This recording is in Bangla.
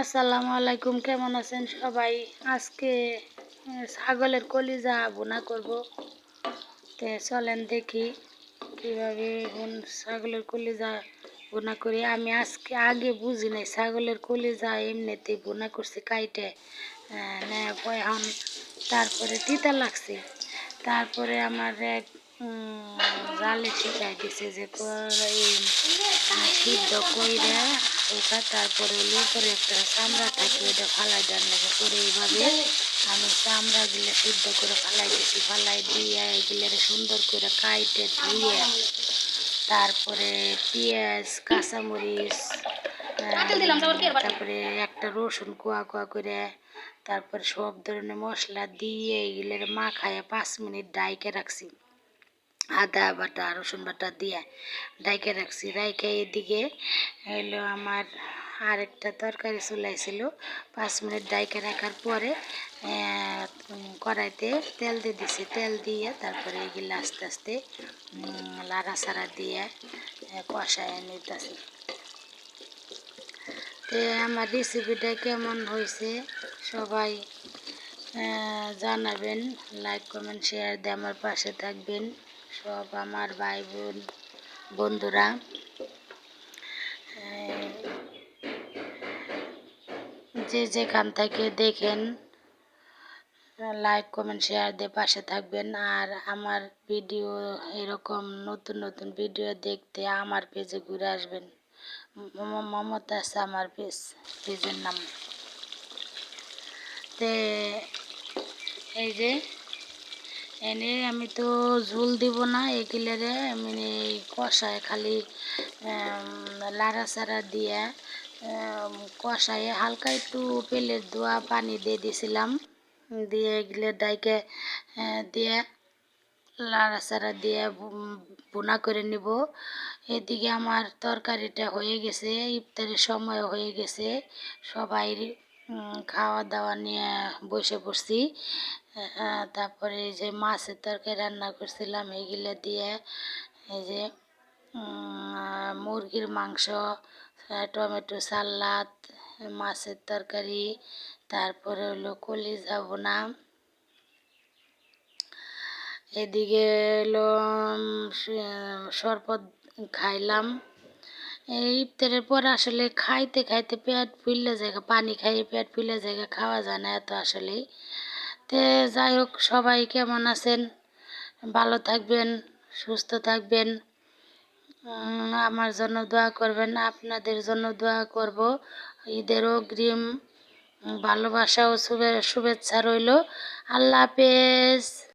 আসসালামু আলাইকুম, কেমন আছেন সবাই? আজকে ছাগলের কলিজা বোনা করব। তে চলেন দেখি কীভাবে ছাগলের কলিজা বোনা করি। আমি আজকে, আগে বুঝি নাই ছাগলের কলিজা এমনিতে বোনা করছি কাইটে এখন তারপরে তিতা লাগছে। তারপরে আমার এক জালে শিখাই দিছে যে সিদ্ধ কইরা ওটা তারপরে হলো উপরে একটা চামড়া থাকে ওটা ফালাই দেওয়ার লাগে করে এইভাবে আমি চামড়া চামড়াগুলো সিদ্ধ করে ফালাই দিছি ফালাই দিয়ে এগুলো সুন্দর করে কাইটে ধুয়ে তারপরে পেঁয়াজ কাঁচামরিচ তারপরে একটা রসুন কুয়া কুয়া করে তারপরে সব ধরনের মশলা দিয়ে এগুলো মাখায় পাঁচ মিনিট ডাইকে রাখছি আদা বাটা, রসুন বাটা দিয়ে ডাইকে রাখছি। রাইখে এদিকে হলো আমার আরেকটা তরকারি চুলাইছিল। পাঁচ মিনিট ডাইকে রাখার পরে কড়াইতে তেল দিয়ে দিছি। তেল দিয়ে তারপরে এগুলো আস্তে আস্তে লাড়া সাড়া দিয়ে কষায় নিতেছি। তো আমার রেসিপিটা কেমন হয়েছে? সবাই জানাবেন লাইক কমেন্ট শেয়ার দিয়ে আমার পাশে থাকবেন সব আমার ভাই বোন, বন্ধুরা। যে যেখান থেকে দেখেন লাইক কমেন্ট শেয়ার দিয়ে পাশে থাকবেন। আর আমার ভিডিও এরকম নতুন নতুন ভিডিও দেখতে আমার পেজে ঘুরে আসবেন। মমতা আছে আমার পেজ পেজের নাম। তে এই যে এনে আমি তো ঝুল দিব না এগুলারে আমি এই কষায় খালি লাড়া চাড়া দিয়ে আম, কষায় হালকা একটু পেলের দোয়া পানি দিয়ে দিছিলাম। দিয়ে এগুলো ডাইকে দিয়ে লাড়া চাড়া দিয়ে ভুনা করে নিব। এদিকে আমার তরকারিটা হয়ে গেছে ইফতারের সময় হয়ে গেছে সবাই খাওয়া দাওয়া নিয়ে বসে পড়ছি। তারপরে এই যে মাছের তরকারি রান্না করছিলাম, এগুলো দিয়ে এই যে মুরগির মাংস টমেটো সালাদ, মাছের তরকারি, তারপরে হলো কলিজা বোনা এদিকে হলো শরবত খাইলাম। এই ইফতারের পর আসলে খাইতে খাইতে পেট ফুললে জায়গা পানি খাইয়ে পেট ফুলে জায়গা খাওয়া যায় না এত আসলেই। তে যাই হোক, সবাই কেমন আছেন? ভালো থাকবেন, সুস্থ থাকবেন। আমার জন্য দোয়া করবেন, আপনাদের জন্য দোয়া করব। ঈদের অগ্রিম ভালোবাসা ও শুভে- শুভেচ্ছা রইল। আল্লাহ হাফেজ।